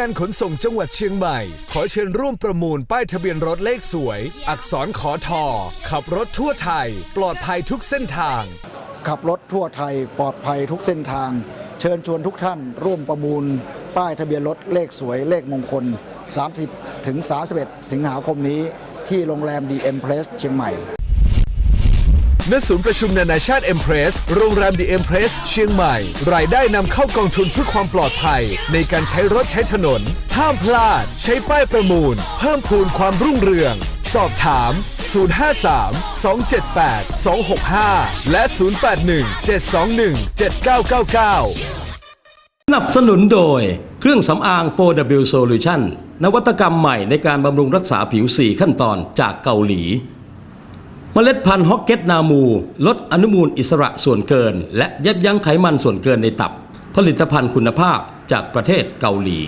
กงานขนส่งจังหวัดเชียงใหม่ ขอเชิญร่วมประมูลป้ายทะเบียนรถเลขสวย อักษรขอทอขับรถทั่วไทย ปลอดภัยทุกเส้นทาง ขับรถทั่วไทยปลอดภัยทุกเส้นทาง เชิญชวนทุกท่านร่วมประมูล ป้ายทะเบียนรถเลขสวยเลขมงคล 30 ถึง 31 สิงหาคมนี้ ที่โรงแรมดีเอ็มเพรสเชียงใหม่ ณศูนย์ประชุมนานาชาติเอ็มเพรสโรงแรมดีเอ็มเพรสเชียงใหม่ รายได้นำเข้ากองทุนเพื่อความปลอดภัย ในการใช้รถใช้ถนน ห้ามพลาด ใช้ป้ายประมูล เพิ่มพูนความรุ่งเรือง สอบถาม 053 278 265 และ 081 721 7999สนับสนุนโดยเครื่องสำอาง 4W Solution นวัตกรรมใหม่ในการบำรุงรักษาผิว 4 ขั้นตอนจากเกาหลี เมล็ดพันธุ์ฮอกเก็ตนามู ลดอนุมูลอิสระส่วนเกิน และยับยั้งไขมันส่วนเกินในตับ ผลิตภัณฑ์คุณภาพจากประเทศเกาหลี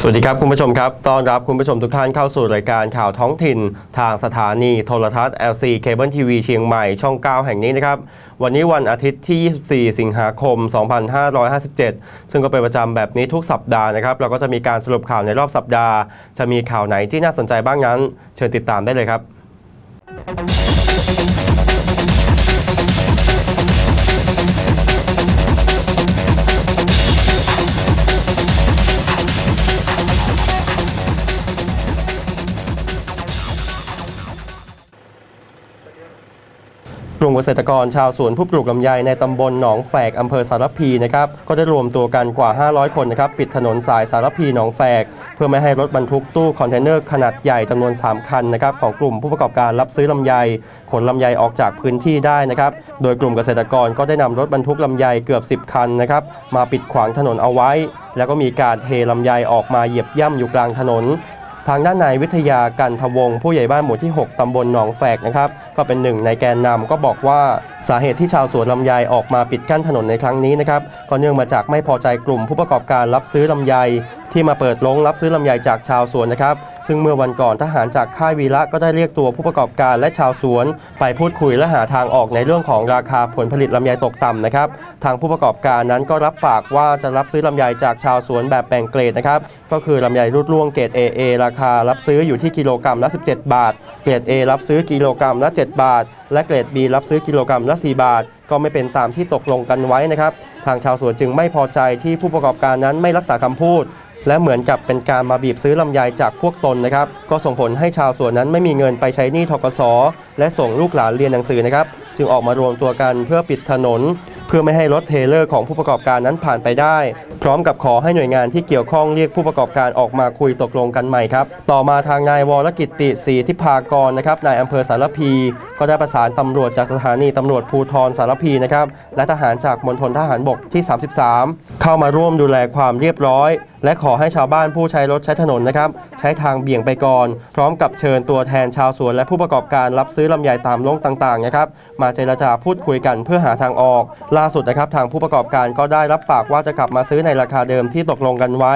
สวัสดีครับคุณผู้ชมครับ ต้อนรับคุณผู้ชมทุกท่านเข้าสู่รายการข่าวท้องถิ่น ทางสถานีโทรทัศน์ LC Cable TV เชียงใหม่ช่อง 9 แห่งนี้นะครับ วันนี้วันอาทิตย์ที่ 24 สิงหาคม 2557 ซึ่งก็เป็นประจำแบบนี้ทุกสัปดาห์นะครับ เราก็จะมีการสรุปข่าวในรอบสัปดาห์ จะมีข่าวไหนที่น่าสนใจบ้างนั้น เชิญติดตามได้เลยครับ เกษตรกรชาวสวนผู้ปลูกลำไยในตำบลหนองแฝกอำเภอสารพีนะครับก็ได้รวมตัวกันกว่า 500 คนนะครับปิดถนนสายสารพีหนองแฝก เพื่อไม่ให้รถบรรทุกตู้คอนเทนเนอร์ขนาดใหญ่จำนวน 3 คันนะครับของกลุ่มผู้ประกอบการรับซื้อลำไยขนลำไยออกจากพื้นที่ได้นะครับโดยกลุ่มเกษตรกรก็ได้นำรถบรรทุกลำไยเกือบ 10 คันนะครับมาปิดขวางถนนเอาไว้ แล้วก็มีการเทลำไยออกมาเหยียบย่ำอยู่กลางถนน ทางด้านนายวิทยากันทวงผู้ใหญ่บ้านหมู่ที่ 6ตำบลหนองแฝกนะครับก็เป็นหนึ่งในแกนนำก็บอกว่าสาเหตุที่ชาวสวนลำไยออกมาปิดกั้นถนนในครั้งนี้นะครับก็เนื่องมาจากไม่พอใจกลุ่มผู้ประกอบการรับซื้อลำไยที่มาเปิดลงรับซื้อลำไยจากชาวสวนนะครับ ซึ่งเมื่อวันก่อนทหารจากค่ายวีระก็ได้เรียกตัวผู้ประกอบการและชาวสวน ไปพูดคุยและหาทางออกในเรื่องของราคาผลผลิตลำไยตกต่ำนะครับ ทางผู้ประกอบการนั้นก็รับปากว่าจะรับซื้อลำไยจากชาวสวนแบบแบ่งเกรดนะครับก็คือลำไยรูดล่วงเกรด AA ราคารับซื้ออยู่ที่กิโลกรัมละ 17 บาท เกรด A รับซื้อกิโลกรัมละ 7 บาท และเกรด B รับซื้อกิโลกรัมละ 4 บาท ก็ไม่เป็นตามที่ตกลงกันไว้นะครับ ทางชาวสวนจึงไม่พอใจที่ผู้ประกอบการนั้นไม่รักษาคำพูด และเหมือนกับเป็นการมาบีบซื้อลำไยจากพวกตนนะครับ ก็ส่งผลให้ชาวสวนนั้นไม่มีเงินไปใช้หนี้ทกศและส่งลูกหลานเรียนหนังสือนะครับ จึงออกมารวมตัวกันเพื่อปิดถนน เพื่อไม่ให้รถเทเลอร์ของผู้ประกอบการนั้นผ่านไปได้ พร้อมกับขอให้หน่วยงานที่เกี่ยวข้องเรียกผู้ประกอบการออกมาคุยตกลงกันใหม่ครับ ต่อมาทางนายวรกิตติศรีทิพากรนะครับนายอำเภอสารพี ก็ได้ประสานตำรวจจากสถานีตำรวจภูธรสารพีนะครับและทหารจากมณฑลทหารบกที่ 33 เข้ามาร่วมดูแลความเรียบร้อย และขอให้ชาวบ้านผู้ใช้รถใช้ถนนนะครับใช้ทางเบี่ยงไปก่อน พร้อมกับเชิญตัวแทนชาวสวนและผู้ประกอบการรับซื้อลำไยตามลงต่างๆนะครับมาเจรจาพูดคุยกันเพื่อหาทางออกล่าสุดนะครับทางผู้ประกอบการก็ได้รับปากว่าจะกลับมาซื้อในราคาเดิมที่ตกลงกันไว้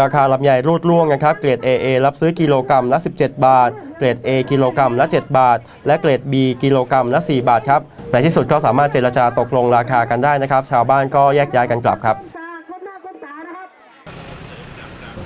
ราคาลำไยรูดล่วงนะครับเกรด AA รับซื้อกิโลกรัมละ 17 บาท เกรด A กิโลกรัมละ 7 บาท และเกรด B กิโลกรัมละ 4 บาทครับในที่สุดก็สามารถเจรจาตกลงราคากันได้นะครับ ชาวบ้านก็แยกย้ายกันกลับครับ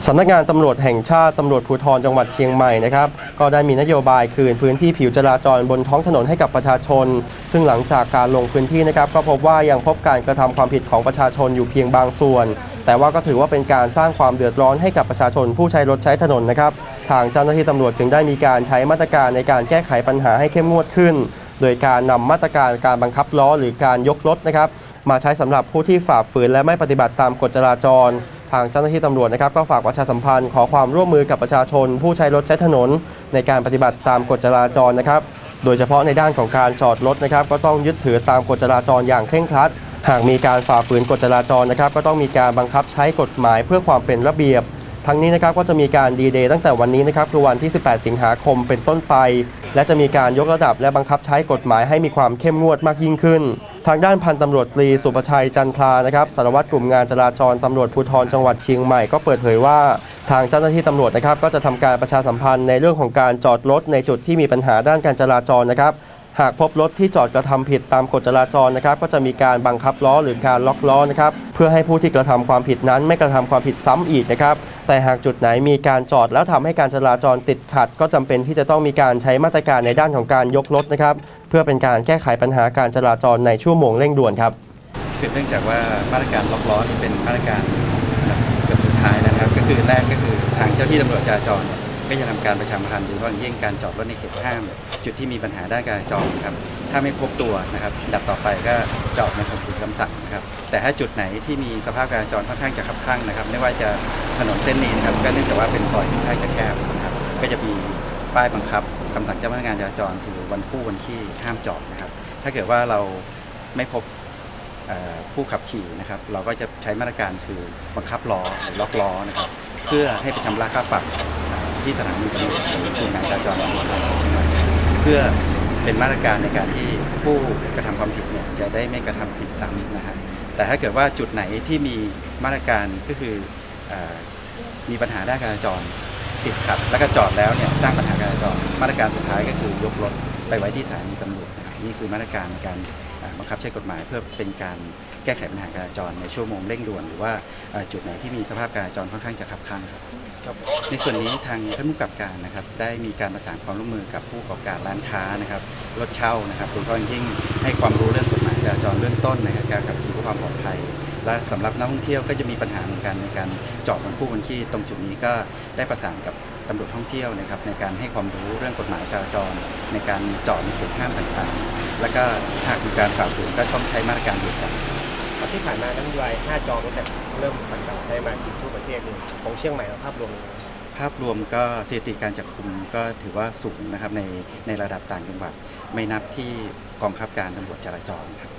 สำนักงานตำรวจแห่งชาติตำรวจภูธรจังหวัดเชียงใหม่นะครับก็ได้มีนโยบายคืนพื้นที่ผิวจราจรบนท้องถนนให้กับประชาชน ซึ่งหลังจากการลงพื้นที่นะครับก็พบว่ายังพบการกระทำความผิดของประชาชนอยู่เพียงบางส่วน แต่ว่าก็ถือว่าเป็นการสร้างความเดือดร้อนให้กับประชาชนผู้ใช้รถใช้ถนนนะครับทางเจ้าหน้าที่ตำรวจจึงได้มีการใช้มาตรการในการแก้ไขปัญหาให้เข้มงวดขึ้น โดยการนำมาตรการการบังคับล้อหรือการยกรถนะครับมาใช้สำหรับผู้ที่ฝ่าฝืนและไม่ปฏิบัติตามกฎจราจร ทางเจ้าหน้าที่ตำรวจนะครับก็ฝากประชาสัมพันธ์ขอความร่วมมือกับประชาชน ผู้ใช้รถใช้ถนน ในการปฏิบัติตามกฎจราจรนะครับ โดยเฉพาะในด้านของการจอดรถนะครับ ก็ต้องยึดถือตามกฎจราจรอย่างเคร่งครัด หากมีการฝ่าฝืนกฎจราจรนะครับ ก็ต้องมีการบังคับใช้กฎหมายเพื่อความเป็นระเบียบ ทั้งนี้นะครับก็จะมีการดีเดย์ตั้งแต่วันนี้นะครับคือวันที่ 18 สิงหาคมเป็นต้นไป และจะมีการยกระดับและบังคับใช้กฎหมายให้มีความเข้มงวดมากยิ่งขึ้น ทางด้านพันตำรวจตรีสุประชัยจันทรานะครับสารวัตรกลุ่มงานจราจรตำรวจภูธรจังหวัดเชียงใหม่ก็เปิดเผยว่า ทางเจ้าหน้าที่ตำรวจนะครับก็จะทำการประชาสัมพันธ์ในเรื่องของการจอดรถในจุดที่มีปัญหาด้านการจราจรนะครับ หากพบรถที่จอดกระทำผิดตามกฎจราจรนะครับ ก็จะมีการบังคับล้อหรือการล็อกล้อนะครับ เพื่อให้ผู้ที่กระทำความผิดนั้นไม่กระทำความผิดซ้ำอีกนะครับ แต่หากจุดไหนมีการจอดแล้วทำให้การจราจรติดขัด ก็จำเป็นที่จะต้องมีการใช้มาตรการในด้านของการยกรถนะครับ เพื่อเป็นการแก้ไขปัญหาการจราจรในชั่วโมงเร่งด่วนครับสืบเนื่องจากว่ามาตรการล็อกล้อนี่เป็นมาตรการเกือบสุดท้ายนะครับ ก็คือแรกก็คือทางเจ้าที่ตำรวจจราจร ก็จะทำการประชาสัมพันธ์โดยเฉพาะย่างยิ่งการจอดรถในเขตห้าม จุดที่มีปัญหาด้านการจราจรนะครับถ้าไม่พบตัวนะครับดับต่อไปก็จอดในสัดส่วนคำสั่งนะครับแต่ถ้าจุดไหนที่มีสภาพการจราจรค่อนข้างจะคับข้างนะครับ ไม่ว่าจะถนนเส้นนี้นะครับก็เนื่องจากว่าเป็นซอยที่ค่อนข้างจะแคบนะครับก็จะมีป้ายบังคับคำสั่งเจ้าพนักงานจราจรคือวันคู่วันขี้ห้ามจอดนะครับ ถ้าเกิดว่าเราไม่พบผู้ขับขี่นะครับเราก็จะใช้มาตรการคือบังคับล้อหรือล็อกล้อนะครับเพื่อให้ไปชำระค่าปรับ ที่สถานีตำรวจหรือศูนย์งานจราจรของเชียงใหม่เพื่อเป็นมาตรการในการที่ผู้กระทำความผิดเนี่ยจะได้ไม่กระทำผิดซ้ำนะฮะแต่ถ้าเกิดว่าจุดไหนที่มีมาตรการก็คืออมีปัญหาด้านการจราจรติดขัดแล้วก็จอดแล้วเนี่ยสร้างปัญหาการจราจรมาตรการสุดท้ายก็คือยกรถไปไว้ที่สถานีตำรวจนะครับนี่คือมาตรการในการบังคับใช้กฎหมายเพื่อเป็นการ ก้ไขปัญหาการจราจรในชั่วโมงเร่งด่วนหรือว่าเอ่อจุดไหนที่มีสภาพการจราจรค่อนข้างจะขับข้างครับในส่วนนี้ทางท่านผู้กำกับการนะครับได้มีการประสานความร่วมมือกับผู้ประกอบการร้านค้านะครับรถเช่านะครับโดยเฉพาะอย่างยิ่งให้ความรู้เรื่องกฎหมายจราจรเบื้องต้นนะครับการขับขี่เพื่อความปลอดภัย และสำหรับนักท่องเที่ยวก็จะมีปัญหาเหมือนกันในการจอดบนคู่บนที่ตรงจุดนี้ก็ได้ประสานกับตำรวจท่องเที่ยวนะครับในการให้ความรู้เรื่องกฎหมายจราจร ในการจอดในเขตห้ามต่างๆ แล้วก็หากมีการฝ่าฝืนก็ต้องใช้มาตรการเดียวกัน ที่ผ่านมานโยบาย5จอตั้งแต่เริ่มบังคับใช้มาสิทั่วประเทศเนี่ยของเชียงใหม่เราภาพรวมเป็นยังไงภาพรวมก็สถิติการจับกุมก็ถือว่าสูงนะครับในในระดับต่างจังหวัด ไม่นับที่กองบังคับการตำรวจจราจรครับ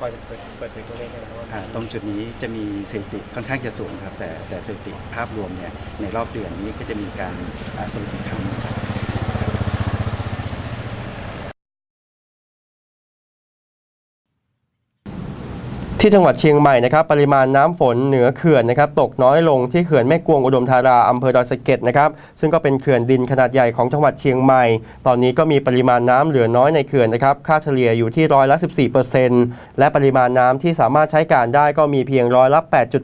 ปล่อยเปิดเปิดเผยตัวเลขได้ไหมครับว่าอ่าตรงจุดนี้จะมีสถิติค่อนข้างจะสูงครับ แต่แต่สถิติภาพรวมเนี่ยในรอบเดือนนี้ก็จะมีการอ่าสรุปอีกครั้งครับ ที่จังหวัดเชียงใหม่นะครับปริมาณน้ำฝนเหนือเขื่อนนะครับตกน้อยลงที่เขื่อนแม่กวงอุดมธาราอำเภอดอยสะเก็ดนะครับซึ่งก็เป็นเขื่อนดินขนาดใหญ่ของจังหวัดเชียงใหม่ ตอนนี้ก็มีปริมาณน้ำเหลือน้อยในเขื่อนนะครับค่าเฉลี่ยอยู่ที่ร้อยละ14 และปริมาณน้ำที่สามารถใช้การได้ก็มีเพียงร้อยละ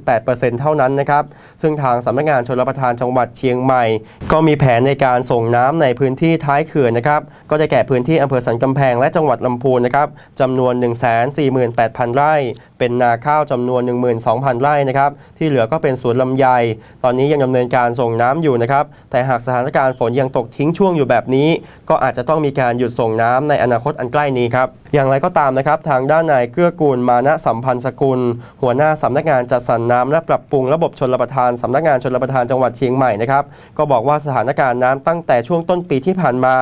8.8%เท่านั้นนะครับซึ่งทางสำนักงานชลประทานจังหวัดเชียงใหม่ ก็มีแผนในการส่งน้ำในพื้นที่ท้ายเขื่อนนะครับก็จะแก่พื้นที่อำเภอสันกำแพงและจังหวัดลำพูนนะครับจำนวน 148,000 ไร่เป็นนาข้าวจำนวน 12,000 ไร่นะครับที่เหลือก็เป็นสวนลำไย ตอนนี้ยังดำเนินการส่งน้ำอยู่นะครับแต่หากสถานการณ์ฝนยังตกทิ้งช่วงอยู่แบบนี้ ก็อาจจะต้องมีการหยุดส่งน้ำในอนาคตอันใกล้นี้ครับอย่างไรก็ตามนะครับทางด้านนายเกื้อกูลมานะสัมพันธ์สกุล หัวหน้าสำนักงานจัดสรรน้ำและปรับปรุงระบบชลประทานสำนักงานชลประทานจังหวัดเชียงใหม่นะครับก็บอกว่าสถานการณ์น้ำตั้งแต่ช่วงต้นปีที่ผ่านมา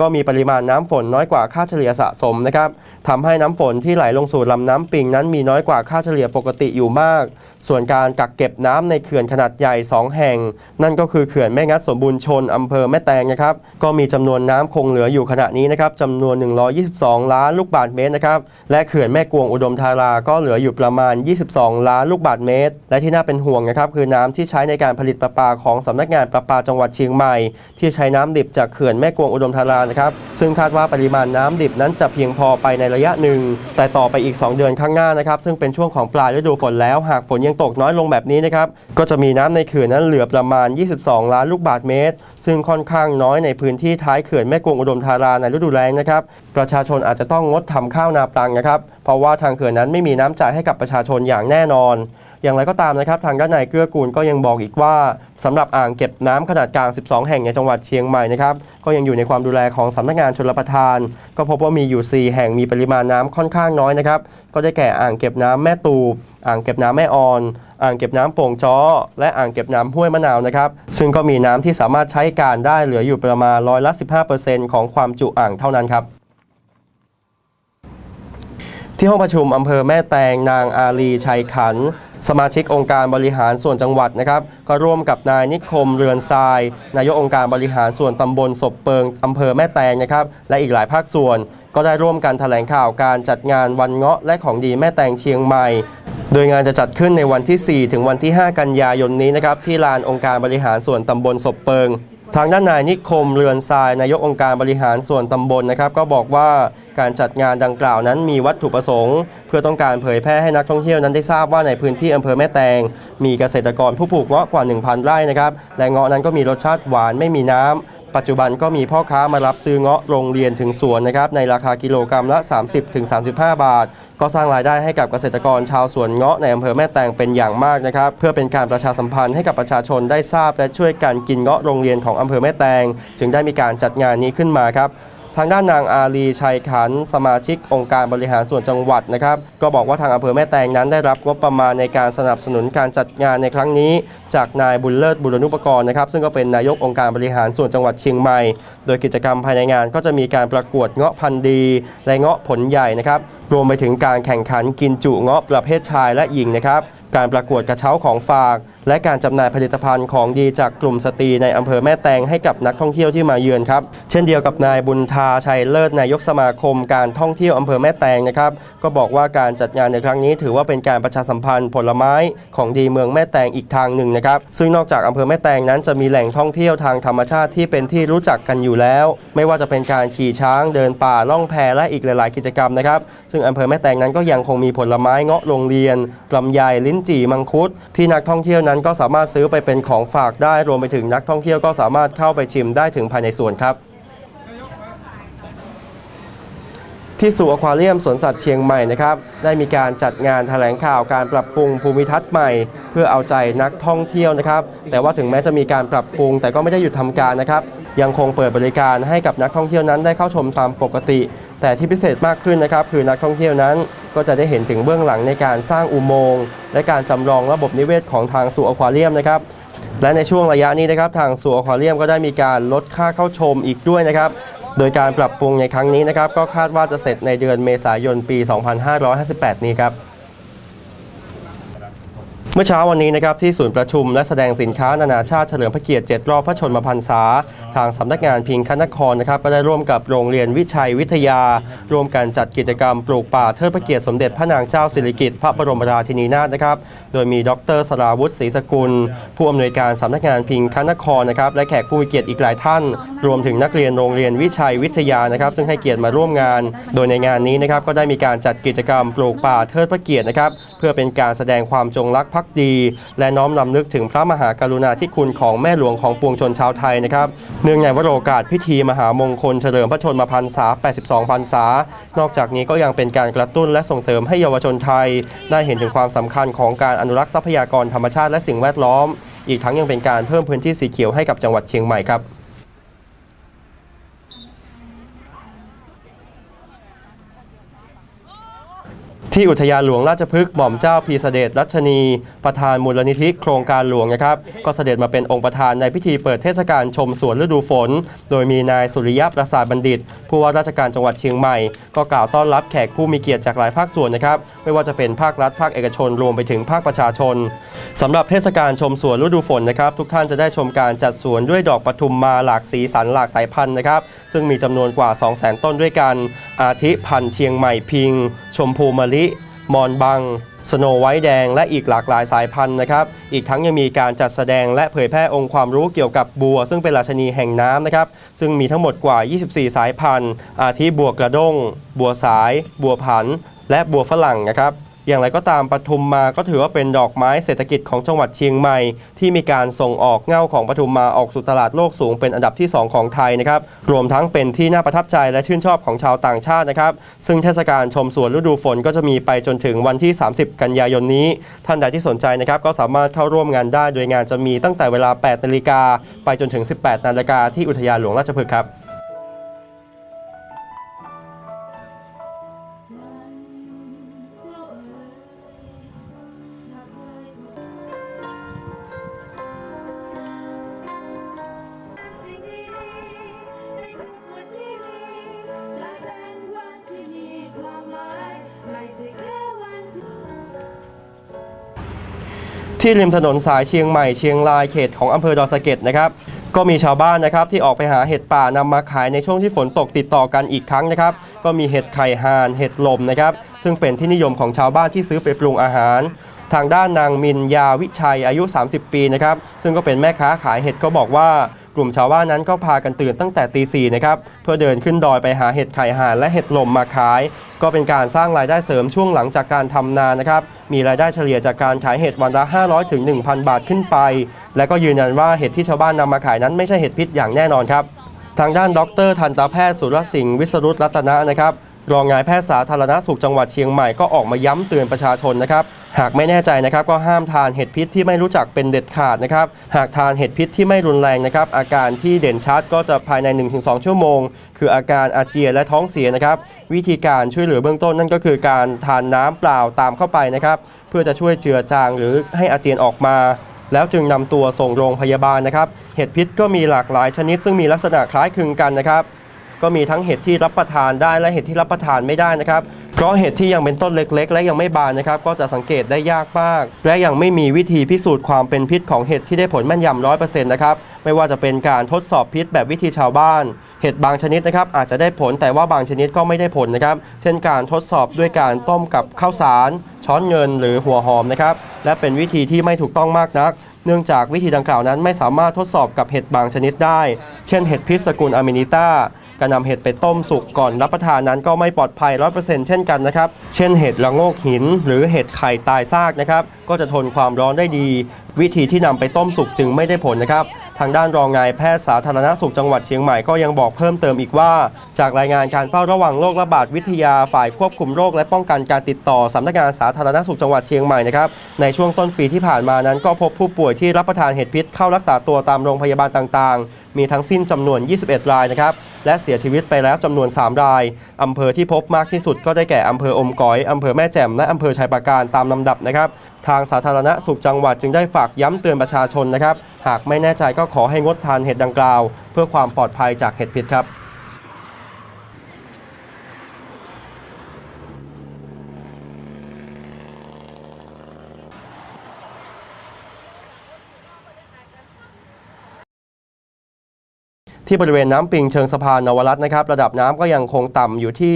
ก็มีปริมาณน้ำฝนน้อยกว่าค่าเฉลี่ยสะสมนะครับทำให้น้ำฝนที่ไหลลงสู่ลำน้ำปิงนั้นมีน้อยกว่าค่าเฉลี่ยปกติอยู่มาก ส่วนการกักเก็บน้ำในเขื่อนขนาดใหญ่ 2 แห่ง นั่นก็คือเขื่อนแม่งัดสมบูรณ์ชนอำเภอแม่แตงนะครับก็มีจำนวนน้ำคงเหลืออยู่ขณะนี้นะครับจำนวน 122 ล้านลูกบาศก์เมตรนะครับและเขื่อนแม่กวงอุดมธาราก็เหลืออยู่ประมาณ 22 ล้านลูกบาศก์เมตร และที่น่าเป็นห่วงนะครับคือน้ำที่ใช้ในการผลิตประปาของสำนักงานประปาจังหวัดเชียงใหม่ ที่ใช้น้ำดิบจากเขื่อนแม่กวงอุดมธารานะครับซึ่งคาดว่าปริมาณน้ำดิบนั้นจะเพียงพอไปในระยะหนึ่งแต่ต่อไปอีก 2 เดือนข้างหน้านะครับซึ่งเป็นช่วงของปลายฤดูฝนแล้วหากฝนยังตกน้อยลงแบบนี้นะครับ ก็จะมีน้ำในเขื่อนนั้นเหลือประมาณ 22 ล้านลูกบาศก์เมตร ซึ่งค่อนข้างน้อยในพื้นที่ท้ายเขื่อนแม่กวงอุดมธาราในฤดูแล้งนะครับ ประชาชนอาจจะต้องงดทำข้าวนาปลังนะครับ เพราะว่าทางเขื่อนนั้นไม่มีน้ำจ่ายให้กับประชาชนอย่างแน่นอน อย่างไรก็ตามนะครับทางด้านนายเกื้อกูลก็ยังบอกอีกว่าสำหรับอ่างเก็บน้ำขนาดกลาง 12 แห่งในจังหวัดเชียงใหม่นะครับก็ยังอยู่ในความดูแลของสำนักงานชลประทาน ก็พบว่ามีอยู่ 4 แห่งมีปริมาณน้ำค่อนข้างน้อยนะครับก็ได้แก่อ่างเก็บน้ำแม่ตูบอ่างเก็บน้ำแม่ออนอ่างเก็บน้ำโป่งจ้อ และอ่างเก็บน้ำห้วยมะนาวนะครับ ซึ่งก็มีน้ำที่สามารถใช้การได้เหลืออยู่ประมาณร้อยละ 15%ของความจุอ่างเท่านั้นครับที่ห้องประชุมอำเภอแม่แตงนางอาลีชัยขัน สมาชิกองค์การบริหารส่วนจังหวัดนะครับก็ร่วมกับนายนิคมเรือนทราย นายกองค์การบริหารส่วนตำบลศพเปิงอำเภอแม่แตงนะครับและอีกหลายภาคส่วน ก็ได้ร่วมกันแถลงข่าวการจัดงานวันเงาะและของดีแม่แตงเชียงใหม่ โดยงานจะจัดขึ้นในวันที่ 4 ถึงวันที่ 5 กันยายนนี้นะครับที่ลานองค์การบริหารส่วนตำบลศพเปิง ทางด้านนายนิคมเรือนทรายนายกองค์การบริหารส่วนตำบลนะครับ ก็บอกว่าการจัดงานดังกล่าวนั้นมีวัตถุประสงค์ เพื่อต้องการเผยแพร่ให้นักท่องเที่ยวนั้นได้ทราบว่าในพื้นที่อำเภอแม่แตง มีเกษตรกรผู้ปลูกเงาะกว่า 1,000 ไร่นะครับและเงาะนั้นก็มีรสชาติหวานไม่มีน้ำ ปัจจุบันก็มีพ่อค้ามารับซื้อเงาะโรงเรียนถึงสวนนะครับในราคากิโลกรรัมละ 30-35 บาท ก็สร้างรายได้ให้กับเกษตรกรชาวสวนเงาะในอำเภอแม่แตงเป็นอย่างมากนะครับเพื่อเป็นการประชาสัมพันธ์ให้กับประชาชนได้ทราบและช่วยกันกินเงาะโรงเรียนของอำเภอแม่แตง จึงได้มีการจัดงานนี้ขึ้นมาครับ ทางด้านนางอาลีชัยขัน สมาชิกองค์การบริหารส่วนจังหวัดนะครับ ก็บอกว่าทางอำเภอแม่แตงนั้นได้รับงบประมาณในการสนับสนุนการจัดงานในครั้งนี้ จากนายบุญเลิศบุรณุปกรณ์นะครับ ซึ่งก็เป็นนายกองค์การบริหารส่วนจังหวัดเชียงใหม่ โดยกิจกรรมภายในงานก็จะมีการประกวดเงาะพันธุ์ดี และเงาะผลใหญ่นะครับ รวมไปถึงการแข่งขันกินจุเงาะประเภทชายและหญิงนะครับ การประกวดกระเช้าของฝาก และการจำหน่ายผลิตภัณฑ์ของดีจากกลุ่มสตรีในอำเภอแม่แตงให้กับนักท่องเที่ยวที่มาเยือนครับเช่นเดียวกับนายบุญทาชัยเลิศนายกสมาคม การท่องเที่ยวอำเภอแม่แตงนะครับก็บอกว่าการจัดงานในครั้งนี้ ถือว่าเป็นการประชาสัมพันธ์ผลไม้ของดีเมืองแม่แตงอีกทางหนึ่งนะครับซึ่งนอกจากอำเภอแม่แตงนั้นจะมีแหล่งท่องเที่ยวทางธรรมชาติที่เป็นที่รู้จักกันอยู่แล้ว ไม่ว่าจะเป็นการขี่ช้างเดินป่าล่องแพและอีกหลาย ๆ กิจกรรมนะครับซึ่งอำเภอแม่แตงนั้นก็ยังคงมีผลไม้เงาะโรงเรียนลำไยลิ้นจี่มังคุด ที่นักท่องเที่ยวนั้นก็สามารถซื้อไปเป็นของฝากได้รวมไปถึงนักท่องเที่ยวก็สามารถเข้าไปชิมได้ถึงภายในสวนครับ ที่สู่อควาเรียมสวนสัตว์เชียงใหม่นะครับ ได้มีการจัดงานแถลงข่าวการปรับปรุงภูมิทัศน์ใหม่ เพื่อเอาใจนักท่องเที่ยวนะครับ แต่ว่าถึงแม้จะมีการปรับปรุง แต่ก็ไม่ได้หยุดทำการนะครับ ยังคงเปิดบริการให้กับนักท่องเที่ยวนั้นได้เข้าชมตามปกติ แต่ที่พิเศษมากขึ้นนะครับ คือนักท่องเที่ยวนั้น ก็จะได้เห็นถึงเบื้องหลังในการสร้างอุโมงค์และการจำลองระบบนิเวศของทางสู่อควาเรียมนะครับและในช่วงระยะนี้นะครับทางสู่อควาเรียมก็ได้มีการลดค่าเข้าชมอีกด้วยนะครับ โดยการปรับปรุงในครั้งนี้นะครับก็คาดว่าจะเสร็จในเดือนเมษายนปี 2558 นี้ครับ เมื่อเช้าวันนี้นะครับที่ศูนย์ประชุมและแสดงสินค้านานาชาติเฉลิมพระเกียรติ 7 รอบพระชนมพรรษา ทางสำนักงานพิงค์คนครนะครับก็ได้ร่วมกับโรงเรียนวิชัยวิทยา ร่วมกันจัดกิจกรรมปลูกป่าเทิดพระเกียรติสมเด็จพระนางเจ้าสิริกิติ์พระบรมราชินีนาถนะครับโดยมีดรสราวุฒิศรีสกุล ผู้อำนวยการสำนักงานพิงค์คนครนะครับและแขกผู้มีเกียรติอีกหลายท่าน รวมถึงนักเรียนโรงเรียนวิชัยวิทยานะครับซึ่งให้เกียรติมาร่วมงาน โดยในงานนี้นะครับก็ได้มีการจัดกิจกรรมปลูกป่าเทิดพระเกียรตินะครับเพื่อเป็นการแสดงความจงรักภักักดี และน้อมนำนึกถึงพระมหากรุณาธิคุณของแม่หลวงของปวงชนชาวไทยนะครับ เนื่องในวโรกาสพิธีมหามงคลเฉลิมพระชนมพรรษา 82 พรรษา นอกจากนี้ก็ยังเป็นการกระตุ้นและส่งเสริมให้เยาวชนไทย ได้เห็นถึงความสำคัญของการอนุรักษ์ทรัพยากรธรรมชาติและสิ่งแวดล้อม อีกทั้งยังเป็นการเพิ่มพื้นที่สีเขียวให้กับจังหวัดเชียงใหม่ครับ ที่อุทยานหลวงราชพฤกษ์หม่อมเจ้าพีเสด็จรัชนี ประธานมูลนิธิโครงการหลวงนะครับ ก็เสด็จมาเป็นองค์ประธานในพิธีเปิดเทศกาลชมสวนฤดูฝน โดยมีนายสุริยะประสาทบัณฑิต ผู้ว่าราชการจังหวัดเชียงใหม่ ก็กล่าวต้อนรับแขกผู้มีเกียรติจากหลายภาคส่วนนะครับ ไม่ว่าจะเป็นภาครัฐภาคเอกชนรวมไปถึงภาคประชาชนสำหรับเทศกาลชมสวนฤดูฝนนะครับทุกท่านจะได้ชมการจัดสวนด้วยดอกปทุมมาหลากสีสันหลากสายพันธุ์นะครับซึ่งมีจำนวนกว่า 200,000 ต้นด้วยกัน อาทิพันธุ์เชียงใหม่พิง ชมพูมะลิ มอนบัง สโนไวท์แดง และอีกหลากหลายสายพันธุ์นะครับ อีกทั้งยังมีการจัดแสดงและเผยแพร่องค์ความรู้เกี่ยวกับบัว ซึ่งเป็นราชนีแห่งน้ำนะครับ ซึ่งมีทั้งหมดกว่า 24 สายพันธุ์ อาทิบัวกระด้ง บัวสาย บัวผัน และบัวฝรั่งนะครับ อย่างไรก็ตามปทุมมาก็ถือว่าเป็นดอกไม้เศรษฐกิจของจังหวัดเชียงใหม่ ที่มีการส่งออกเง่าของปทุมมาออกสู่ตลาดโลกสูงเป็นอันดับที่ 2 ของไทยนะครับรวมทั้งเป็นที่น่าประทับใจและชื่นชอบของชาวต่างชาตินะครับซึ่งเทศกาลชมสวนฤดูฝนก็จะมีไปจนถึงวันที่ 30 กันยายนนี้ ท่านใดที่สนใจนะครับก็สามารถเข้าร่วมงานได้โดยงานจะมีตั้งแต่เวลา 8 นาฬิกาไปจนถึง 18 นาฬิกาที่อุทยานหลวงราชพฤกษ์ครับ ที่ริมถนนสายเชียงใหม่เชียงรายเขตของอำเภอดอยสะเก็ดนะครับก็มีชาวบ้านนะครับที่ออกไปหาเห็ดป่านำมาขายในช่วงที่ฝนตกติดต่อกันอีกครั้งนะครับ ก็มีเห็ดไข่ห่านเห็ดลมนะครับ ซึ่งเป็นที่นิยมของชาวบ้านที่ซื้อไปปรุงอาหาร ทางด้านนางมินยาวิชัยอายุ 30 ปีนะครับ ซึ่งก็เป็นแม่ค้าขายเห็ดก็บอกว่า กลุ่มชาวบ้านนั้นก็พากันตื่นตั้งแต่ตีสี่นะครับเพื่อเดินขึ้นดอยไปหาเห็ดไข่ห่านและเห็ดลมมาขาย ก็เป็นการสร้างรายได้เสริมช่วงหลังจากการทำนานะครับมีรายได้เฉลี่ยจากการขายเห็ดวันละ500ถึง1,000 บาทขึ้นไป และก็ยืนยันว่าเห็ดที่ชาวบ้านนำมาขายนั้นไม่ใช่เห็ดพิษอย่างแน่นอนครับทางด้านดรทันตแพทย์สุรสิงห์วิสรุตรัตนะนะครับ รองนายแพทย์สาธารณสุขจังหวัดเชียงใหม่ก็ออกมาย้ำเตือนประชาชนนะครับ หากไม่แน่ใจนะครับ ก็ห้ามทานเห็ดพิษที่ไม่รู้จักเป็นเด็ดขาดนะครับ หากทานเห็ดพิษที่ไม่รุนแรงนะครับ อาการที่เด่นชัดก็จะภายใน 1-2 ชั่วโมง คืออาการอาเจียนและท้องเสียนะครับ วิธีการช่วยเหลือเบื้องต้นนั่นก็คือการทานน้ำเปล่าตามเข้าไปนะครับ เพื่อจะช่วยเจือจางหรือให้อาเจียนออกมาแล้วจึงนำตัวส่งโรงพยาบาลนะครับ เห็ดพิษก็มีหลากหลายชนิด ซึ่งมีลักษณะคล้ายคลึงกันนะครับ ก็มีทั้งเห็ดที่รับประทานได้และเห็ดที่รับประทานไม่ได้นะครับ เพราะเห็ดที่ยังเป็นต้นเล็ก ๆ และยังไม่บานนะครับ ก็จะสังเกตได้ยากมาก และยังไม่มีวิธีพิสูจน์ความเป็นพิษของเห็ดที่ได้ผลแม่นยำร้อยเปอร์เซ็นต์นะครับ ไม่ว่าจะเป็นการทดสอบพิษแบบวิธีชาวบ้าน เห็ดบางชนิดนะครับอาจจะได้ผลแต่ว่าบางชนิดก็ไม่ได้ผลนะครับ เช่นการทดสอบด้วยการต้มกับข้าวสาร ช้อนเงินหรือหัวหอมนะครับ และเป็นวิธีที่ไม่ถูกต้องมากนักเนื่องจากวิธีดังกล่าวนั้นไม่สามารถทดสอบกับเห็ดบางชนิดได้ เช่นเห็ดพิษสกุลอะมินิต้า การนำเห็ดไปต้มสุกก่อนรับประทานนั้นก็ไม่ปลอดภัย100%เช่นกันนะครับ เช่นเห็ดละโงกหิน หรือเห็ดไข่ตายซากนะครับ ก็จะทนความร้อนได้ดี วิธีที่นำไปต้มสุกจึงไม่ได้ผลนะครับ ทางด้านรองนายแพทย์สาธารณสุขจังหวัดเชียงใหม่ก็ยังบอกเพิ่มเติมอีกว่า จากรายงานการเฝ้าระวังโรคระบาดวิทยาฝ่ายควบคุมโรคและป้องกันการติดต่อสำนักงานสาธารณสุขจังหวัดเชียงใหม่นะครับในช่วงต้นปีที่ผ่านมานั้น ก็พบผู้ป่วยที่รับประทานเห็ดพิษเข้ารักษาตัวตามโรงพยาบาลต่างๆ มีทั้งสิ้นจำนวน 21 รายนะครับ และเสียชีวิตไปแล้วจำนวน 3 รายอำเภอที่พบมากที่สุดก็ได้แก่อำเภออมก๋อยอำเภอแม่แจ่มและอำเภอชัยปราการตามลำดับนะครับ ทางสาธารณสุขจังหวัดจึงได้ฝากย้ำเตือนประชาชนนะครับ หากไม่แน่ใจก็ขอให้งดทานเห็ดดังกล่าว เพื่อความปลอดภัยจากเห็ดพิษครับ ที่บริเวณน้ำปิงเชิงสะพานนวรัตน์นะครับระดับน้ำก็ยังคงต่ำอยู่ที่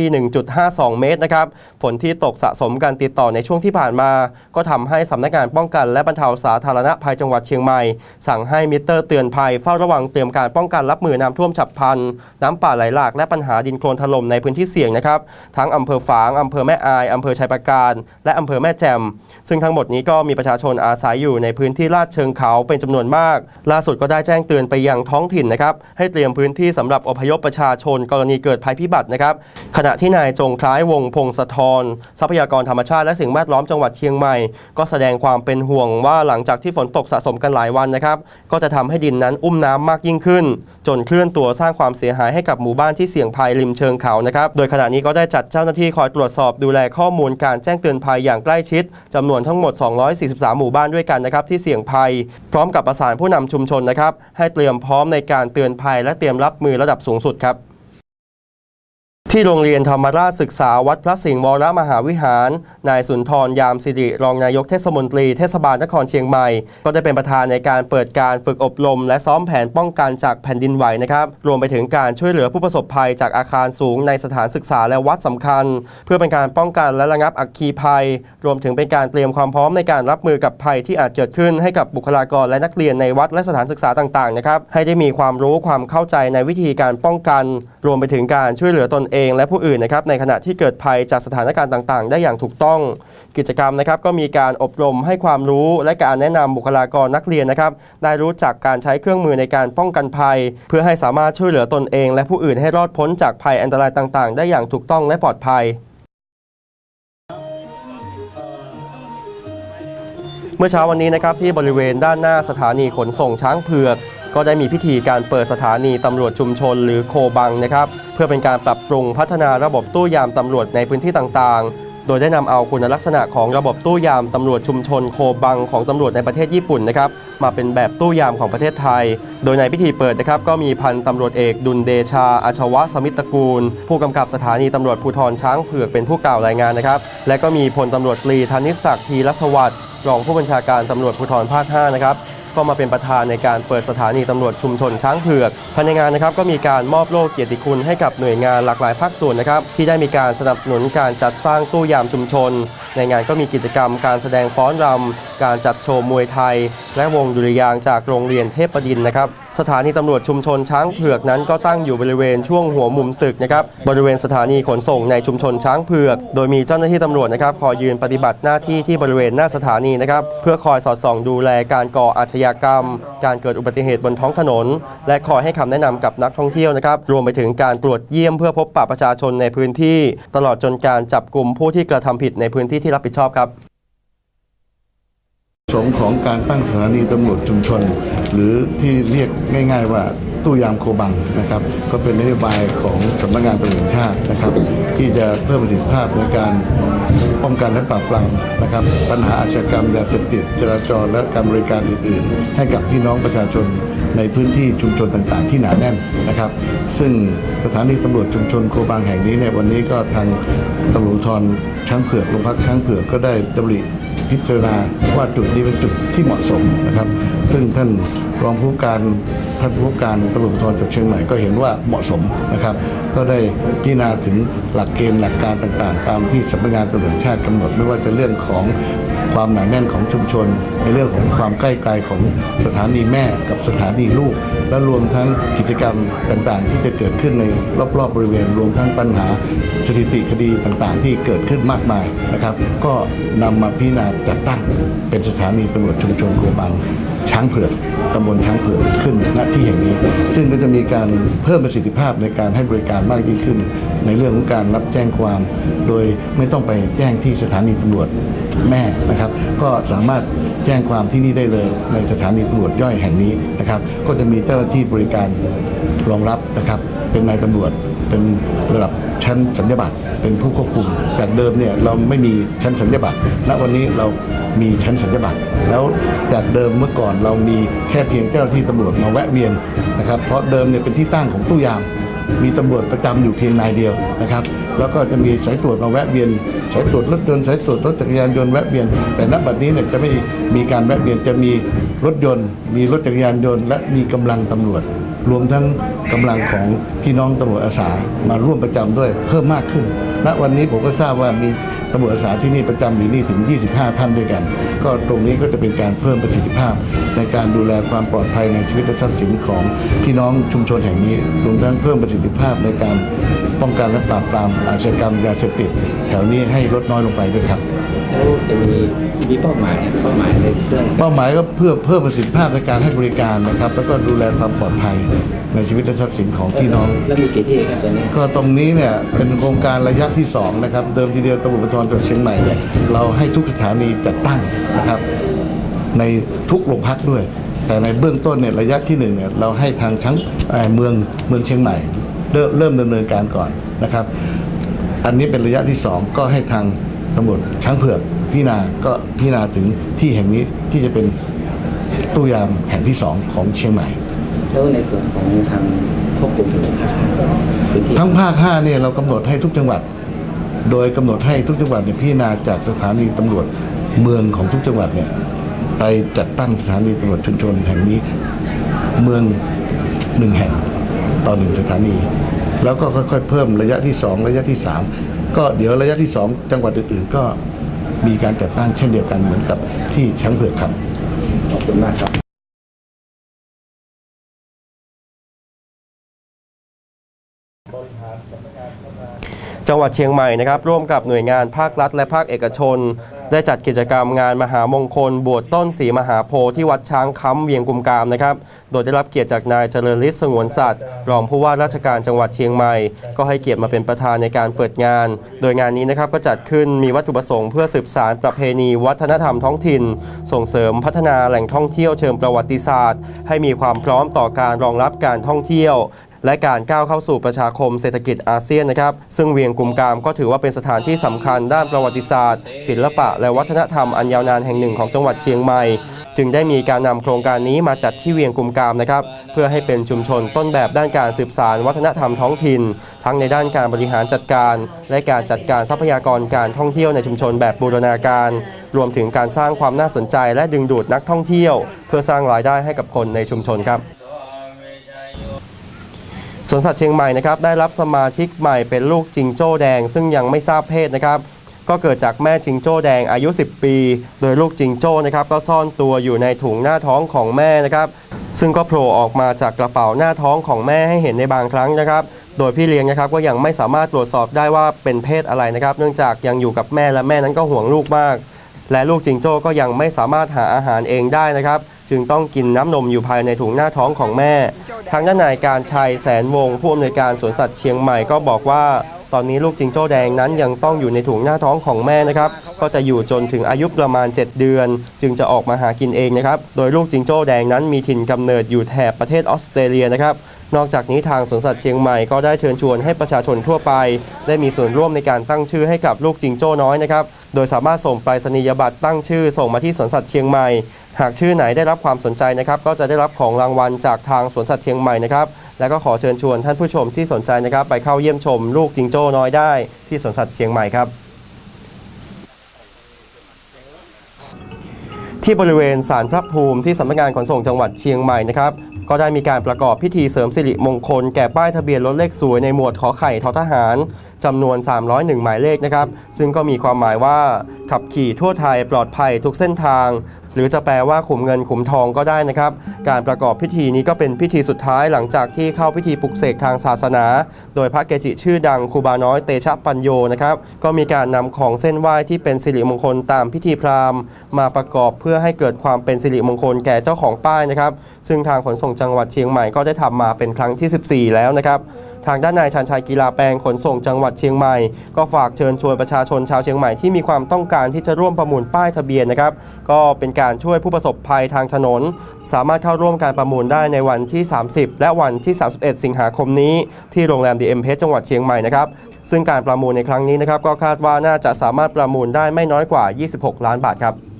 1.52 เมตรนะครับฝนที่ตกสะสมกันติดต่อในช่วงที่ผ่านมา ก็ทำให้สำนักงานป้องกันและบรรเทาสาธารณภัยจังหวัดเชียงใหม่ สั่งให้มิเตอร์เตือนภัยเฝ้าระวังเตรียมการป้องกันรับมือน้ำท่วมฉับพลัน น้ำป่าไหลหลากและปัญหาดินโคลนถล่มในพื้นที่เสี่ยงนะครับทั้งอำเภอฝางอำเภอแม่อายอำเภอชัยปราการ และอำเภอแม่แจ่มซึ่งทั้งหมดนี้ก็มีประชาชนอาศัยอยู่ในพื้นที่ลาดเชิงเขาเป็นจำนวนมาก ล่าสุดก็ได้แจ้งเตือนไปยังท้องถิ่นนะครับให้เตรียมพื้นที่สำหรับอพยพประชาชน กรณีเกิดภัยพิบัตินะครับขณะที่นายจงคล้ายวงพงศธรทรัพยากรธรรมชาติและสิ่งแวดล้อมจังหวัดเชียงใหม่ ก็แสดงความเป็นห่วงว่าหลังจากที่ฝนตกสะสมกันหลายวันนะครับก็จะทำให้ดินนั้นอุ้มน้ำมากยิ่งขึ้น จนเคลื่อนตัวสร้างความเสียหายให้กับหมู่บ้านที่เสี่ยงภัยริมเชิงเขานะครับโดยขณะนี้ก็ได้จัดเจ้าหน้าที่คอยตรวจสอบดูแลข้อมูลการแจ้งเตือนภัยอย่างใกล้ชิดจำนวนทั้งหมด 243 หมู่บ้านด้วยกันนะครับที่เสี่ยงภัย พร้อมกับประสานผู้นำชุมชนนะครับให้เตรียมพร้อมในการเตือนภัยและเตรียมรับมือระดับสูงสุดครับ ที่โรงเรียนธรรมราชศึกษาวัดพระสิงห์วรมหาวิหาร นายสุนทรยามสิริรองนายกเทศมนตรีเทศบาลนครเชียงใหม่ ก็ได้เป็นประธานในการเปิดการฝึกอบรม และซ้อมแผนป้องกันจากแผ่นดินไหวนะครับรวมไปถึงการช่วยเหลือผู้ประสบภัยจากอาคารสูงในสถานศึกษาและวัดสำคัญ เพื่อเป็นการป้องกันและระงับอัคคีภัย รวมถึงเป็นการเตรียมความพร้อมในการรับมือกับภัยที่อาจเกิดขึ้นให้กับบุคลากรและนักเรียนในวัดและสถานศึกษาต่างๆนะครับให้ได้มีความรู้ความเข้าใจในวิธีการป้องกัน รวมไปถึงการช่วยเหลือตนเองและผู้อื่นนะครับในขณะที่เกิดภัยจากสถานการณ์ต่างๆ ได้อย่างถูกต้อง กิจกรรมนะครับก็มีการอบรมให้ความรู้และการแนะนำบุคลากรนักเรียนนะครับได้รู้จักการใช้เครื่องมือในการป้องกันภัย เพื่อให้สามารถช่วยเหลือตนเอง และผู้อื่นให้รอดพ้นจากภัยอันตรายต่างๆ ได้อย่างถูกต้องและปลอดภัยเมื่อเช้าวันนี้นะครับที่บริเวณด้านหน้าสถานีขนส่งช้างเผือก ก็ได้มีพิธีการเปิดสถานีตำรวจชุมชนหรือโคบังนะครับ เพื่อเป็นการปรับปรุงพัฒนาระบบตู้ยามตำรวจในพื้นที่ต่างๆ โดยได้นำเอาคุณลักษณะของระบบตู้ยามตำรวจชุมชนโคบังของตำรวจในประเทศญี่ปุ่นนะครับ มาเป็นแบบตู้ยามของประเทศไทย โดยในพิธีเปิดนะครับ ก็มีพันตำรวจเอกดุลเดชาอาชวะสมิตรกูล ผู้กำกับสถานีตำรวจภูธรช้างเผือกเป็นผู้กล่าวรายงานนะครับ และก็มีพลตำรวจตรีธนิศักดิ์ทีรสวัสดิ์รองผู้บัญชาการตำรวจภูธรภาค 5 นะครับ ก็มาเป็นประธานในการเปิดสถานีตำรวจชุมชนช้างเผือกภายในงานนะครับก็มีการมอบโล่เกียรติคุณให้กับหน่วยงานหลากหลายภาคส่วนนะครับที่ได้มีการสนับสนุนการจัดสร้างตู้ยามชุมชน ในงานก็มีกิจกรรมการแสดงฟ้อนรำการจัดโชว์มวยไทย และวงดุริยางจากโรงเรียนเทพประดินนะครับ สถานีตำรวจชุมชนช้างเผือกนั้นก็ตั้งอยู่บริเวณช่วงหัวมุมตึกนะครับบริเวณสถานีขนส่งในชุมชนช้างเผือก โดยมีเจ้าหน้าที่ตำรวจนะครับคอยยืนปฏิบัติหน้าที่ที่บริเวณหน้าสถานีนะครับเพื่อคอยสอดส่องดูแลการก่ออาชญากรรม การเกิดอุบัติเหตุบนท้องถนน และคอยให้คำแนะนำกับนักท่องเที่ยวนะครับรวมไปถึงการตรวจเยี่ยมเพื่อพบปะประชาชนในพื้นที่ ตลอดจนการจับกลุ่มผู้ที่กระทำผิดในพื้นที่ที่รับผิดชอบครับ สงค์ของการตั้งสถานีตำรวจชุมชน หรือที่เรียกง่าย ๆ ว่าตู้ยามโคบังนะครับ ก็เป็นนโยบายของสำนักงานตำรวจแห่งชาตินะครับ ที่จะเพิ่มประสิทธิภาพในการป้องกันและปราบปรามนะครับ ปัญหาอาชญากรรมยาเสพติดจราจรและการบริการอื่น ๆ ให้กับพี่น้องประชาชนในพื้นที่ชุมชนต่างๆ ที่หนาแน่นนะครับ ซึ่งสถานีตำรวจชุมชนโคบังแห่งนี้เนี่ยวันนี้ก็ทางตำรวจภูธรช้างเผือกโรงพักช้างเผือกก็ได้ดำริ พิจารณาว่าจุดนี้เป็นจุดที่เหมาะสมนะครับ ซึ่งท่านรองผู้การท่านผู้การตำรวจภูธรจังหวัดเชียงใหม่ก็เห็นว่าเหมาะสมนะครับ ก็ได้พิจารณาถึงหลักเกณฑ์หลักการต่างๆ ตามที่สำนักงานตำรวจแห่งชาติกำหนดไม่ว่าจะเรื่องของความหนาแน่นของชุมชน ในเรื่องของความใกล้ไกลของสถานีแม่กับสถานีลูกและรวมทั้งกิจกรรมต่างๆ ที่จะเกิดขึ้นในรอบๆบริเวณ รวมทั้งปัญหาสถิติคดีต่างๆ ที่เกิดขึ้นมากมายนะครับ ก็นำมาพิจารณาจัดตั้งเป็นสถานีตำรวจชุมชนโกบังช้างเผือกตำบลช้างเผือกขึ้นณที่แห่งนี้ ซึ่งก็จะมีการเพิ่มประสิทธิภาพในการให้บริการมากยิ่งขึ้น ในเรื่องของการรับแจ้งความ โดยไม่ต้องไปแจ้งที่สถานีตำรวจ แม่นะครับ ก็สามารถแจ้งความที่นี่ได้เลย ในสถานีตำรวจย่อยแห่งนี้นะครับ ก็จะมีเจ้าหน้าที่บริการรองรับนะครับ เป็นนายตำรวจเป็นระดับชั้นสัญญาบัตรเป็นผู้ควบคุมจากเดิมเนี่ยเราไม่มีชั้นสัญญาบัตรณวันนี้เรามีชั้นสัญญาบัตรแล้วจากเดิมเมื่อก่อนเรามีแค่เพียงเจ้าหน้าที่ตำรวจมาแวะเวียนนะครับ เพราะเดิมเนี่ยเป็นที่ตั้งของตู้ยาม มีตำรวจประจำอยู่เพียงนายเดียวนะครับ แล้วก็จะมีสายตรวจมาแวะเวียนสายตรวจรถยนต์สายตรวจรถจักรยานยนต์แวะเวียน แต่ณบัดนี้เนี่ยจะไม่มีการแวะเวียนจะมีรถยนต์ มีรถจักรยานยนต์ และมีกำลังตำรวจ รวมทั้งกำลังของพี่น้องตำรวจอาสามาร่วมประจำด้วยเพิ่มมากขึ้นณวันนี้ผมก็ทราบว่ามีตำรวจอาสาที่นี่ประจำอยู่นี่ถึง 25 ท่านด้วยกัน ก็ตรงนี้ก็จะเป็นการเพิ่มประสิทธิภาพ ในการดูแลความปลอดภัยในชีวิตและทรัพย์สินของพี่น้องชุมชนแห่งนี้ รวมทั้งเพิ่มประสิทธิภาพในการป้องกันและปราบปรามอาชญากรรมยาเสพติดแถวนี้ให้ลดน้อยลงไปด้วยครับ จะมีมีเป้าหมายเป้าหมายในเรื่องเป้าหมายก็เพื่อเพิ่มประสิทธิภาพในการให้บริการนะครับ แล้วก็ดูแลความปลอดภัยในชีวิตและทรัพย์สินของพี่น้อง แล้วมีกี่ที่ครับตอนนี้ก็ตรงนี้เนี่ยเป็นโครงการระยะที่2นะครับเดิมทีเดียวตำรวจภูธรจังหวัดเชียงใหม่เนี่ยเราให้ทุกสถานีจัดตั้งนะครับ ในทุกโรงพักด้วย แต่ในเบื้องต้นเนี่ยระยะที่หนึ่งเนี่ยเราให้ทางชั้งเอ่อเมืองเมืองเชียงใหม่เริ่มเริ่มดำเนินการก่อนนะครับ อันนี้เป็นระยะที่สองก็ให้ทางตำรวจช้างเผือก พิจารณาก็พิจารณาถึงที่แห่งนี้ที่จะเป็นตู้ยามแห่งที่สองของเชียงใหม่ แล้วในส่วนของทางควบคุมถนนภาคห้าพื้นที่ทั้งภาค5เนี่ยเรากำหนดให้ทุกจังหวัด โดยกำหนดให้ทุกจังหวัดเนี่ยพิจารณาจากสถานีตำรวจเมืองของทุกจังหวัดเนี่ยไปจัดตั้งสถานีตำรวจชุมชนแห่งนี้เมืองหนึ่งแห่งต่อหนึ่งสถานี แล้วก็ค่อยๆเพิ่มระยะที่ 2 ระยะที่ 3 ก็เดี๋ยวระยะที่ 2 จังหวัดอื่นๆก็ มีการจัดตั้งเช่นเดียวกันเหมือนกับที่ช้างเผือกครับขอบคุณมากครับ จังหวัดเชียงใหม่นะครับร่วมกับหน่วยงานภาครัฐและภาคเอกชน ได้จัดกิจกรรมงานมหามงคล บวชต้นสีมหาโพธิ์ที่วัดช้างค้ำเวียงกุมกามนะครับโดยได้รับเกียรติจากนายเจริญฤทธิ์สงวนสัตว์รองผู้ว่าราชการจังหวัดเชียงใหม่ ก็ให้เกียรติมาเป็นประธานในการเปิดงาน โดยงานนี้นะครับก็จัดขึ้นมีวัตถุประสงค์เพื่อสืบสารประเพณี วัฒนธรรมท้องถิ่น ส่งเสริมพัฒนาแหล่งท่องเที่ยวเชิงประวัติศาสตร์ ให้มีความพร้อมต่อการรองรับการท่องเที่ยว และการก้าวเข้าสู่ประชาคมเศรษฐกิจอาเซียนนะครับ ซึ่งเวียงกุมกามก็ถือว่าเป็นสถานที่สำคัญด้านประวัติศาสตร์ ศิลปะ และวัฒนธรรมอันยาวนานแห่งหนึ่งของจังหวัดเชียงใหม่ จึงได้มีการนำโครงการนี้มาจัดที่เวียงกุมกามนะครับ เพื่อให้เป็นชุมชนต้นแบบด้านการสืบสารวัฒนธรรมท้องถิ่น ทั้งในด้านการบริหารจัดการ และการจัดการทรัพยากรการท่องเที่ยวในชุมชนแบบบูรณาการ รวมถึงการสร้างความน่าสนใจและดึงดูดนักท่องเที่ยว เพื่อสร้างรายได้ให้กับคนในชุมชนครับ สวนสัตว์เชียงใหม่นะครับได้รับสมาชิกใหม่เป็นลูกจิงโจ้แดง ซึ่งยังไม่ทราบเพศนะครับ ก็เกิดจากแม่จิงโจ้แดงอายุ 10 ปี โดยลูกจิงโจ้นะครับก็ซ่อนตัวอยู่ในถุงหน้าท้องของแม่นะครับ ซึ่งก็โผล่ออกมาจากกระเป๋าหน้าท้องของแม่ให้เห็นในบางครั้งนะครับ โดยพี่เลี้ยงนะครับก็ยังไม่สามารถตรวจสอบได้ว่าเป็นเพศอะไรนะครับ เนื่องจากยังอยู่กับแม่และแม่นั้นก็ห่วงลูกมาก และลูกจิงโจ้ก็ยังไม่สามารถหาอาหารเองได้นะครับ จึงต้องกินน้ำนมอยู่ภายในถุงหน้าท้องของแม่ ทางด้านนายการชัยแสนวงศ์ผู้อำนวยการสวนสัตว์เชียงใหม่ก็บอกว่า ตอนนี้ลูกจิงโจ้แดงนั้นยังต้องอยู่ในถุงหน้าท้องของแม่นะครับ ก็จะอยู่จนถึงอายุประมาณ 7 เดือน จึงจะออกมาหากินเองนะครับ โดยลูกจิงโจ้แดงนั้นมีถิ่นกำเนิดอยู่แถบประเทศออสเตรเลียนะครับ นอกจากนี้ทางสวนสัตว์เชียงใหม่ก็ได้เชิญชวนให้ประชาชนทั่วไป ได้มีส่วนร่วมในการตั้งชื่อให้กับลูกจิงโจ้น้อยนะครับโดยสามารถส่งไปรษณียบัตรตั้งชื่อ ส่งมาที่สวนสัตว์เชียงใหม่ หากชื่อไหนได้รับความสนใจนะครับ ก็จะได้รับของรางวัลจากทางสวนสัตว์เชียงใหม่นะครับและก็ขอเชิญชวนท่านผู้ชมที่สนใจนะครับ ไปเข้าเยี่ยมชมลูกจิงโจ้น้อยได้ ที่สวนสัตว์เชียงใหม่ครับที่บริเวณศาลพระภูมิที่สำนักงานขนส่งจังหวัดเชียงใหม่นะครับ ก็ได้มีการประกอบพิธีเสริมสิริมงคลแก่ป้ายทะเบียนรถเลขสวยในหมวดขอไข่ททหารจำนวน 301 หมายเลขนะครับ ซึ่งก็มีความหมายว่าขับขี่ทั่วไทยปลอดภัยทุกเส้นทาง หรือจะแปลว่าขุมเงินขุมทองก็ได้นะครับ การประกอบพิธีนี้ก็เป็นพิธีสุดท้ายหลังจากที่เข้าพิธีปลุกเสกทางศาสนา โดยพระเกจิชื่อดังครูบาน้อยเตชะปัญโยนะครับก็มีการนำของเส้นไหว้ที่เป็นสิริมงคลตามพิธีพราหมณ์ มาประกอบเพื่อให้เกิดความเป็นสิริมงคลแก่เจ้าของป้ายนะครับ ซึ่งทางขนส่งจังหวัดเชียงใหม่ก็ได้ทำมาเป็นครั้งที่ 14 แล้วนะครับทางด้านนายชันชัยกีฬาแปลงขนส่งจังหวัดเชียงใหม่ ก็ฝากเชิญชวนประชาชนชาวเชียงใหม่ที่มีความต้องการที่จะร่วมประมูลป้ายทะเบียนนะครับก็เป็นการช่วยผู้ประสบภัยทางถนน สามารถเข้าร่วมการประมูลได้ในวันที่ 30 และวันที่ 31 สิงหาคมนี้ที่โรงแรมดีเอ็มเพจังหวัดเชียงใหม่นะครับซึ่งการประมูลในครั้งนี้นะครับก็คาดว่าน่าจะสามารถประมูลได้ไม่น้อยกว่า 26 ล้านบาทครับ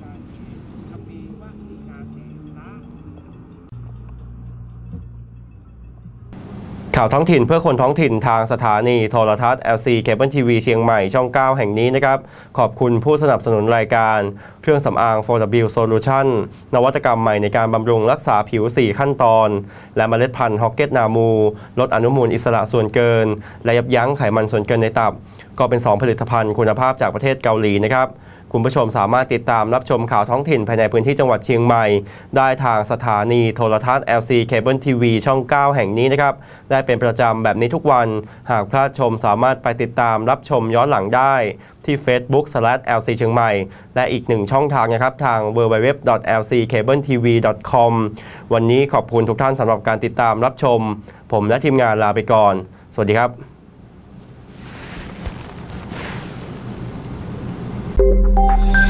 ข่าวท้องถิ่นเพื่อคนท้องถิ่นทางสถานีโทรทัศน์ LC Cable TV เชียงใหม่ช่อง 9 แห่งนี้นะครับ ขอบคุณผู้สนับสนุนรายการ เครื่องสำอาง 4W Solution นวัตกรรมใหม่ในการบำรุงรักษาผิว 4 ขั้นตอน และเมล็ดพันธุ์ฮอกเก็ตนามู ลดอนุมูลอิสระส่วนเกิน และยับยั้งไขมันส่วนเกินในตับ ก็เป็น 2 ผลิตภัณฑ์คุณภาพจากประเทศเกาหลีนะครับ คุณผู้ชมสามารถติดตามรับชมข่าวท้องถิ่นภายในพื้นที่จังหวัดเชียงใหม่ ได้ทางสถานีโทรทัศน์ LC Cable TV ช่อง 9 แห่งนี้นะครับ ได้เป็นประจำแบบนี้ทุกวัน หากพลาดชมสามารถไปติดตามรับชมย้อนหลังได้ที่ Facebook LC เชียงใหม่ และอีกหนึ่งช่องทางนะครับ ทาง www.lccabletv.com วันนี้ขอบคุณทุกท่านสำหรับการติดตามรับชม ผมและทีมงานลาไปก่อน สวัสดีครับ Thank you.